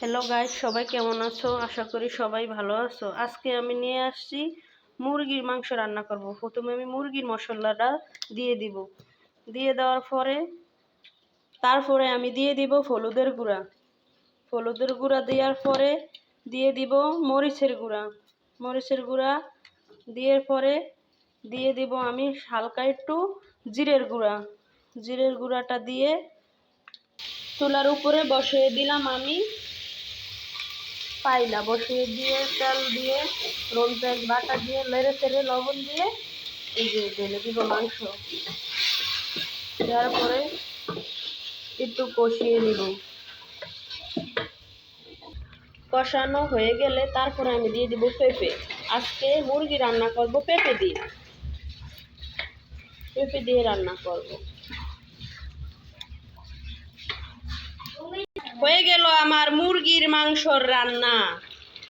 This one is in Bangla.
হ্যালো গাইস সবাই কেমন আছো? আশা করি সবাই ভালো আছো। আজকে আমি নিয়ে আসছি মুরগির মাংস রান্না করব। প্রথমে আমি মুরগির মশলাটা দিয়ে দিব। দিয়ে দেওয়ার পরে, তারপরে আমি দিয়ে দিব হলুদের গুঁড়া। হলুদের গুঁড়া দেওয়ার পরে দিয়ে দিব মরিচের গুঁড়া। মরিচের গুঁড়া দেওয়ার পরে দিয়ে দিব আমি হালকা একটু জিরের গুঁড়া। জিরের গুঁড়াটা দিয়ে চুলার উপরে বসিয়ে দিলাম আমি পাইলা, বসিয়ে দিয়ে, তেল দিয়ে, রোল পেঁয়াজ বাটা দিয়ে লেড়ে তেড়ে লবণ দিয়ে, এই যে ঢেলে দিব মাংস। দেওয়ার পরে একটু কষিয়ে নিব। কষানো হয়ে গেলে তারপরে আমি দিয়ে দিব পেঁপে। আজকে মুরগি রান্না করব পেঁপে দিয়ে। পেঁপে দিয়ে রান্না করব। হয়ে গেল আমার মুরগির মাংসর রান্না।